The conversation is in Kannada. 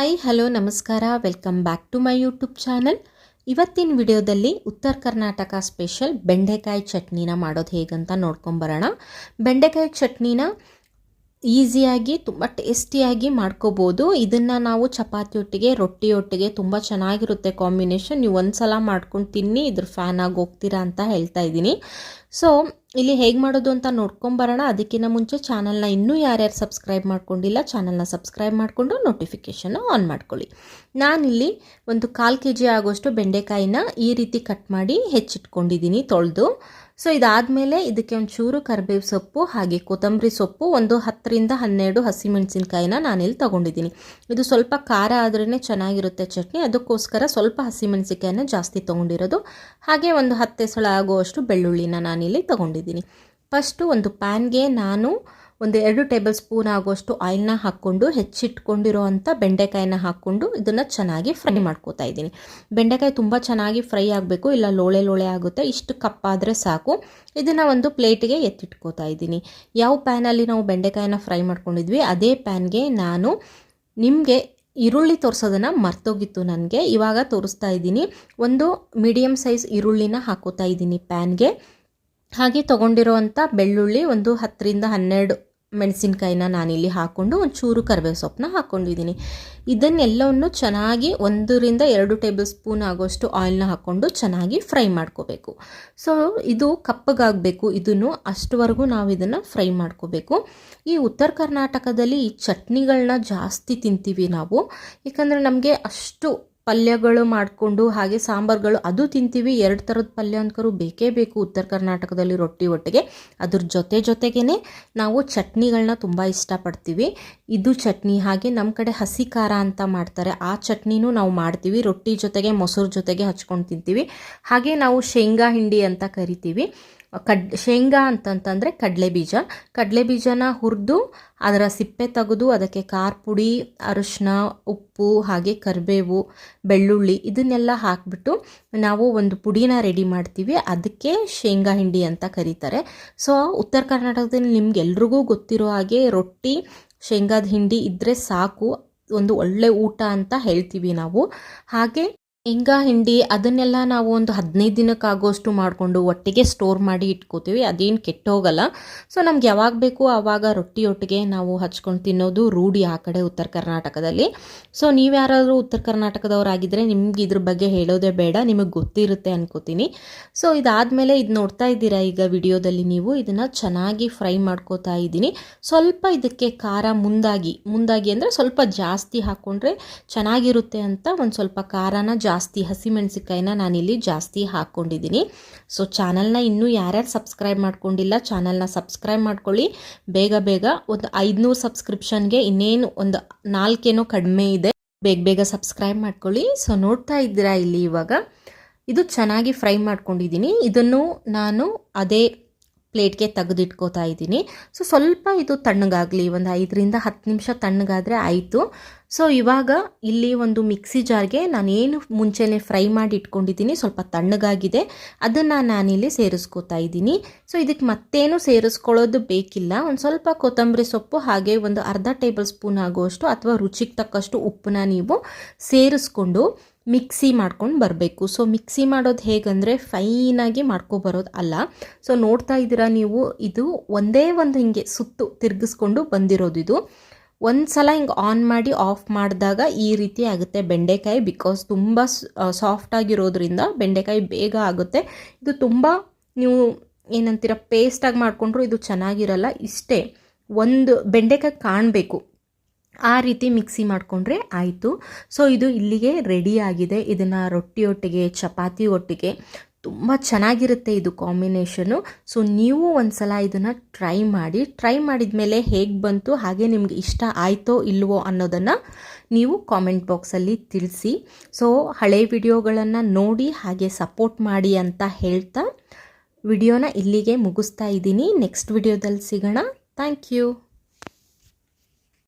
ಹಾಯ್ ಹಲೋ ನಮಸ್ಕಾರ. Welcome back to my YouTube channel ಇವತ್ತಿನ ವಿಡಿಯೋದಲ್ಲಿ ಉತ್ತರ ಕರ್ನಾಟಕ ಸ್ಪೆಷಲ್ ಬೆಂಡೆಕಾಯಿ ಚಟ್ನಿನ ಮಾಡೋದು ಹೇಗಂತ ನೋಡ್ಕೊಂಬರೋಣ ಬೆಂಡೆಕಾಯಿ ಚಟ್ನಿನ ಈಸಿಯಾಗಿ ತುಂಬ ಟೇಸ್ಟಿಯಾಗಿ ಮಾಡ್ಕೋಬೋದು. ಇದನ್ನು ನಾವು ಚಪಾತಿಯೊಟ್ಟಿಗೆ ರೊಟ್ಟಿಯೊಟ್ಟಿಗೆ ತುಂಬ ಚೆನ್ನಾಗಿರುತ್ತೆ ಕಾಂಬಿನೇಷನ್ ನೀವು ಒಂದು ಸಲ ಮಾಡ್ಕೊಂಡು ತಿನ್ನಿ, ಇದ್ರ ಫ್ಯಾನ್ ಆಗಿ ಹೋಗ್ತೀರಾ ಅಂತ ಹೇಳ್ತಾ ಇದ್ದೀನಿ. ಸೊ ಇಲ್ಲಿ ಹೇಗೆ ಮಾಡೋದು ಅಂತ ನೋಡ್ಕೊಂಬರೋಣ ಅದಕ್ಕಿಂತ ಮುಂಚೆ ಚಾನಲ್ನ ಇನ್ನೂ ಯಾರ್ಯಾರು ಸಬ್ಸ್ಕ್ರೈಬ್ ಮಾಡ್ಕೊಂಡಿಲ್ಲ, ಚಾನಲ್ನ ಸಬ್ಸ್ಕ್ರೈಬ್ ಮಾಡಿಕೊಂಡು ನೋಟಿಫಿಕೇಷನ್ ಆನ್ ಮಾಡ್ಕೊಳ್ಳಿ. ನಾನಿಲ್ಲಿ ಒಂದು ಕಾಲು ಕೆ ಜಿ ಆಗೋಷ್ಟು ಬೆಂಡೆಕಾಯಿನ ಈ ರೀತಿ ಕಟ್ ಮಾಡಿ ಹೆಚ್ಚಿಟ್ಕೊಂಡಿದ್ದೀನಿ ತೊಳೆದು. ಸೊ ಇದಾದಮೇಲೆ ಇದಕ್ಕೆ ಒಂಚೂರು ಚೂರು ಕರಿಬೇವು ಸೊಪ್ಪು, ಹಾಗೆ ಕೊತ್ತಂಬರಿ ಸೊಪ್ಪು, ಒಂದು ಹತ್ತರಿಂದ ಹನ್ನೆರಡು ಹಸಿಮೆಣಸಿನ್ಕಾಯಿನ ನಾನಿಲ್ಲಿ ತೊಗೊಂಡಿದ್ದೀನಿ. ಇದು ಸ್ವಲ್ಪ ಖಾರ ಆದ್ರೇ ಚೆನ್ನಾಗಿರುತ್ತೆ ಚಟ್ನಿ, ಅದಕ್ಕೋಸ್ಕರ ಸ್ವಲ್ಪ ಹಸಿಮೆಣಸಿನ್ಕಾಯಿನ ಜಾಸ್ತಿ ತೊಗೊಂಡಿರೋದು. ಹಾಗೆ ಒಂದು ಹತ್ತು ಸಲ ಆಗುವಷ್ಟು ಬೆಳ್ಳುಳ್ಳಿನ ನಾನಿಲ್ಲಿ ತೊಗೊಂಡಿದ್ದೀನಿ. ಫಸ್ಟು ಒಂದು ಪ್ಯಾನ್ಗೆ ನಾನು ಒಂದು ಎರಡು ಟೇಬಲ್ ಸ್ಪೂನ್ ಆಗುವಷ್ಟು ಆಯಿಲ್ನ ಹಾಕ್ಕೊಂಡು ಹೆಚ್ಚಿಟ್ಕೊಂಡಿರೋ ಅಂಥ ಬೆಂಡೆಕಾಯಿನ ಹಾಕ್ಕೊಂಡು ಇದನ್ನು ಚೆನ್ನಾಗಿ ಫ್ರೈ ಮಾಡ್ಕೋತಾ ಇದ್ದೀನಿ. ಬೆಂಡೆಕಾಯಿ ತುಂಬ ಚೆನ್ನಾಗಿ ಫ್ರೈ ಆಗಬೇಕು, ಇಲ್ಲ ಲೋಳೆ ಲೋಳೆ ಆಗುತ್ತೆ, ಇಷ್ಟು ಕಪ್ಪಾದರೆ ಸಾಕು. ಇದನ್ನು ಒಂದು ಪ್ಲೇಟಿಗೆ ಎತ್ತಿಟ್ಕೋತಾ ಇದ್ದೀನಿ. ಯಾವ ಪ್ಯಾನಲ್ಲಿ ನಾವು ಬೆಂಡೆಕಾಯಿನ ಫ್ರೈ ಮಾಡ್ಕೊಂಡಿದ್ವಿ, ಅದೇ ಪ್ಯಾನ್ಗೆ ನಾನು ನಿಮಗೆ ಈರುಳ್ಳಿ ತೋರಿಸೋದನ್ನು ಮರ್ತೋಗಿತ್ತು ನನಗೆ. ಇವಾಗ ತೋರಿಸ್ತಾ ಇದ್ದೀನಿ. ಒಂದು ಮೀಡಿಯಮ್ ಸೈಜ್ ಈರುಳ್ಳಿನ ಹಾಕೋತಾ ಇದ್ದೀನಿ ಪ್ಯಾನ್ಗೆ. ಹಾಗೆ ತೊಗೊಂಡಿರೋವಂಥ ಬೆಳ್ಳುಳ್ಳಿ ಒಂದು ಹತ್ತರಿಂದ ಹನ್ನೆರಡು ಮೆಣಸಿನ್ಕಾಯಿನ ನಾನಿಲ್ಲಿ ಹಾಕ್ಕೊಂಡು ಒಂದು ಚೂರು ಕರಿಬೇವು ಸೊಪ್ಪನ್ನ ಹಾಕ್ಕೊಂಡಿದ್ದೀನಿ. ಇದನ್ನೆಲ್ಲವನ್ನು ಚೆನ್ನಾಗಿ ಒಂದರಿಂದ ಎರಡು ಟೇಬಲ್ ಸ್ಪೂನ್ ಆಗೋಷ್ಟು ಆಯಿಲ್ನ ಹಾಕ್ಕೊಂಡು ಚೆನ್ನಾಗಿ ಫ್ರೈ ಮಾಡ್ಕೋಬೇಕು. ಸೊ, ಇದು ಕಪ್ಪಗಾಗಬೇಕು. ಇದನ್ನು ಅಷ್ಟವರೆಗೂ ನಾವು ಇದನ್ನು ಫ್ರೈ ಮಾಡ್ಕೋಬೇಕು. ಈ ಉತ್ತರ ಕರ್ನಾಟಕದಲ್ಲಿ ಈ ಚಟ್ನಿಗಳನ್ನ ಜಾಸ್ತಿ ತಿಂತೀವಿ ನಾವು. ಯಾಕಂದರೆ ನಮಗೆ ಅಷ್ಟು ಪಲ್ಯಗಳು ಮಾಡಿಕೊಂಡು ಹಾಗೆ ಸಾಂಬಾರುಗಳು, ಅದು ತಿಂತೀವಿ. ಎರಡು ಥರದ ಪಲ್ಯ ಅಂದ್ಕರು ಬೇಕೇ ಬೇಕು. ಉತ್ತರ ಕರ್ನಾಟಕದಲ್ಲಿ ರೊಟ್ಟಿ ಒಟ್ಟಿಗೆ. ಅದ್ರ ಜೊತೆ ಜೊತೆಗೇ ನಾವು ಚಟ್ನಿಗಳನ್ನ ತುಂಬ ಇಷ್ಟಪಡ್ತೀವಿ. ಇದು ಚಟ್ನಿ, ಹಾಗೆ ನಮ್ಮ ಕಡೆ ಹಸಿ ಖಾರ ಅಂತ ಮಾಡ್ತಾರೆ. ಆ ಚಟ್ನಿನೂ ನಾವು ಮಾಡ್ತೀವಿ. ರೊಟ್ಟಿ ಜೊತೆಗೆ, ಮೊಸರು ಜೊತೆಗೆ ಹಚ್ಕೊಂಡು ತಿಂತೀವಿ. ಹಾಗೆ ನಾವು ಶೇಂಗಾ ಹಿಂಡಿ ಅಂತ ಕರಿತೀವಿ. ಕಡ್, ಶೇಂಗಾ ಅಂತಂತಂದರೆ ಕಡಲೆ ಬೀಜ. ಕಡಲೆ ಬೀಜನ ಹುರಿದು ಅದರ ಸಿಪ್ಪೆ ತೆಗೆದು ಅದಕ್ಕೆ ಖಾರ ಪುಡಿ ಅರಿಶಿನ, ಉಪ್ಪು, ಹಾಗೆ ಕರಿಬೇವು, ಬೆಳ್ಳುಳ್ಳಿ ಇದನ್ನೆಲ್ಲ ಹಾಕಿಬಿಟ್ಟು ನಾವು ಒಂದು ಪುಡಿನ ರೆಡಿ ಮಾಡ್ತೀವಿ. ಅದಕ್ಕೆ ಶೇಂಗಾ ಹಿಂಡಿ ಅಂತ ಕರೀತಾರೆ. ಸೊ, ಉತ್ತರ ಕರ್ನಾಟಕದಲ್ಲಿ ನಿಮ್ಗೆಲ್ರಿಗೂ ಗೊತ್ತಿರೋ ಹಾಗೆ ರೊಟ್ಟಿ, ಶೇಂಗಾದ ಹಿಂಡಿ ಇದ್ದರೆ ಸಾಕು. ಒಂದು ಒಳ್ಳೆ ಊಟ ಅಂತ ಹೇಳ್ತೀವಿ ನಾವು. ಹಾಗೆ ಶೇಂಗಾ ಹಿಂಡಿ ಅದನ್ನೆಲ್ಲ ನಾವು ಒಂದು ಹದಿನೈದು ದಿನಕ್ಕಾಗೋಷ್ಟು ಮಾಡಿಕೊಂಡು ಒಟ್ಟಿಗೆ ಸ್ಟೋರ್ ಮಾಡಿ ಇಟ್ಕೋತೀವಿ. ಅದೇನು ಕೆಟ್ಟೋಗಲ್ಲ. ಸೊ ನಮ್ಗೆ ಯಾವಾಗ ಬೇಕು ಆವಾಗ ರೊಟ್ಟಿ ಒಟ್ಟಿಗೆ ನಾವು ಹಚ್ಕೊಂಡು ತಿನ್ನೋದು ರೂಢಿ ಆ ಕಡೆ ಉತ್ತರ ಕರ್ನಾಟಕದಲ್ಲಿ. ಸೊ ನೀವು ಯಾರಾದರೂ ಉತ್ತರ ಕರ್ನಾಟಕದವರಾಗಿದ್ದರೆ ನಿಮ್ಗೆ ಇದ್ರ ಬಗ್ಗೆ ಹೇಳೋದೇ ಬೇಡ. ನಿಮಗೆ ಗೊತ್ತಿರುತ್ತೆ ಅನ್ಕೋತೀನಿ. ಸೊ ಇದಾದಮೇಲೆ ಇದು ನೋಡ್ತಾ ಇದ್ದೀರಾ ಈಗ ವಿಡಿಯೋದಲ್ಲಿ ನೀವು. ಇದನ್ನು ಚೆನ್ನಾಗಿ ಫ್ರೈ ಮಾಡ್ಕೋತಾ ಇದ್ದೀನಿ. ಸ್ವಲ್ಪ ಇದಕ್ಕೆ ಖಾರ ಮುಂದಾಗಿ ಮುಂದಾಗಿ ಅಂದರೆ ಸ್ವಲ್ಪ ಜಾಸ್ತಿ ಹಾಕ್ಕೊಂಡ್ರೆ ಚೆನ್ನಾಗಿರುತ್ತೆ ಅಂತ ಒಂದು ಸ್ವಲ್ಪ ಖಾರನ ಜಾಸ್ತಿ ಹಸಿಮೆಣಸಿಕಾಯಿನ ನಾನಿಲ್ಲಿ ಜಾಸ್ತಿ ಹಾಕ್ಕೊಂಡಿದ್ದೀನಿ. ಸೊ ಚಾನಲ್ನ ಇನ್ನೂ ಯಾರ್ಯಾರು ಸಬ್ಸ್ಕ್ರೈಬ್ ಮಾಡ್ಕೊಂಡಿಲ್ಲ ಚಾನಲ್ನ ಸಬ್ಸ್ಕ್ರೈಬ್ ಮಾಡ್ಕೊಳ್ಳಿ. ಬೇಗ ಬೇಗ ಒಂದು ಐದುನೂರು ಸಬ್ಸ್ಕ್ರಿಪ್ಷನ್ಗೆ ಇನ್ನೇನು ಒಂದು ನಾಲ್ಕೇನೋ ಕಡಿಮೆ ಇದೆ. ಬೇಗ ಬೇಗ ಸಬ್ಸ್ಕ್ರೈಬ್ ಮಾಡ್ಕೊಳ್ಳಿ. ಸೊ ನೋಡ್ತಾ ಇದ್ದೀರಾ ಇಲ್ಲಿ ಇವಾಗ? ಇದು ಚೆನ್ನಾಗಿ ಫ್ರೈ ಮಾಡ್ಕೊಂಡಿದ್ದೀನಿ. ಇದನ್ನು ನಾನು ಅದೇ ಪ್ಲೇಟ್ಗೆ ತೆಗೆದಿಟ್ಕೋತಾ ಇದ್ದೀನಿ. ಸೊ, ಸ್ವಲ್ಪ ಇದು ತಣ್ಣಗಾಗಲಿ, ಒಂದು ಐದರಿಂದ ಹತ್ತು ನಿಮಿಷ ತಣ್ಣಗಾದರೆ ಆಯಿತು. ಸೊ, ಇವಾಗ ಇಲ್ಲಿ ಒಂದು ಮಿಕ್ಸಿ ಜಾರ್ಗೆ ನಾನೇನು ಮುಂಚೆನೆ ಫ್ರೈ ಮಾಡಿ ಇಟ್ಕೊಂಡಿದ್ದೀನಿ ಸ್ವಲ್ಪ ತಣ್ಣಗಾಗಿದೆ. ಅದನ್ನು ನಾನಿಲ್ಲಿ ಸೇರಿಸ್ಕೋತಾ ಇದ್ದೀನಿ. ಸೊ, ಇದಕ್ಕೆ ಮತ್ತೇನು ಸೇರಿಸ್ಕೊಳ್ಳೋದು ಬೇಕಿಲ್ಲ. ಒಂದು ಸ್ವಲ್ಪ ಕೊತ್ತಂಬರಿ ಸೊಪ್ಪು, ಹಾಗೆ ಒಂದು ಅರ್ಧ ಟೇಬಲ್ ಸ್ಪೂನ್ ಆಗುವಷ್ಟು ಅಥವಾ ರುಚಿಗೆ ತಕ್ಕಷ್ಟು ಉಪ್ಪನ್ನ ನೀವು ಸೇರಿಸ್ಕೊಂಡು ಮಿಕ್ಸಿ ಮಾಡ್ಕೊಂಡು ಬರಬೇಕು. ಸೊ ಮಿಕ್ಸಿ ಮಾಡೋದು ಹೇಗಂದರೆ ಫೈನಾಗಿ ಮಾಡ್ಕೊಬರೋದು ಅಲ್ಲ. ಸೊ ನೋಡ್ತಾ ಇದ್ದೀರಾ ನೀವು, ಇದು ಒಂದೇ ಒಂದು ಹಿಂಗೆ ಸುತ್ತು ತಿರುಗಿಸ್ಕೊಂಡು ಬಂದಿರೋದು ಇದು. ಒಂದು ಸಲ ಹಿಂಗೆ ಆನ್ ಮಾಡಿ ಆಫ್ ಮಾಡಿದಾಗ ಈ ರೀತಿ ಆಗುತ್ತೆ ಬೆಂಡೆಕಾಯಿ, ಬಿಕಾಸ್ ತುಂಬ ಸಾಫ್ಟಾಗಿರೋದ್ರಿಂದ ಬೆಂಡೆಕಾಯಿ ಬೇಗ ಆಗುತ್ತೆ. ಇದು ತುಂಬ ನೀವು ಏನಂತೀರ, ಪೇಸ್ಟಾಗಿ ಮಾಡಿಕೊಂಡ್ರು ಇದು ಚೆನ್ನಾಗಿರಲ್ಲ. ಇಷ್ಟೇ, ಒಂದು ಬೆಂಡೆಕಾಯಿ ಕಾಣಬೇಕು. ಆ ರೀತಿ ಮಿಕ್ಸಿ ಮಾಡಿಕೊಂಡ್ರೆ ಆಯಿತು. ಸೊ ಇದು ಇಲ್ಲಿಗೆ ರೆಡಿ ಆಗಿದೆ. ಇದನ್ನು ರೊಟ್ಟಿ ಒಟ್ಟಿಗೆ, ಚಪಾತಿ ಒಟ್ಟಿಗೆ ತುಂಬ ಚೆನ್ನಾಗಿರುತ್ತೆ ಇದು ಕಾಂಬಿನೇಷನು ಸೊ ನೀವು ಒಂದು ಸಲ ಇದನ್ನು ಟ್ರೈ ಮಾಡಿ ಟ್ರೈ ಮಾಡಿದ ಮೇಲೆ ಹೇಗೆ ಬಂತು, ಹಾಗೆ ನಿಮ್ಗೆ ಇಷ್ಟ ಆಯಿತೋ ಇಲ್ವೋ ಅನ್ನೋದನ್ನು ನೀವು ಕಾಮೆಂಟ್ ಬಾಕ್ಸಲ್ಲಿ ತಿಳಿಸಿ. ಸೊ ಹಳೆ ವಿಡಿಯೋಗಳನ್ನು ನೋಡಿ, ಹಾಗೆ ಸಪೋರ್ಟ್ ಮಾಡಿ ಅಂತ ಹೇಳ್ತಾ, ವಿಡಿಯೋನ ಇಲ್ಲಿಗೆ ಮುಗಿಸ್ತಾ ಇದ್ದೀನಿ. ನೆಕ್ಸ್ಟ್ ವಿಡಿಯೋದಲ್ಲಿ ಸಿಗೋಣ. Thank you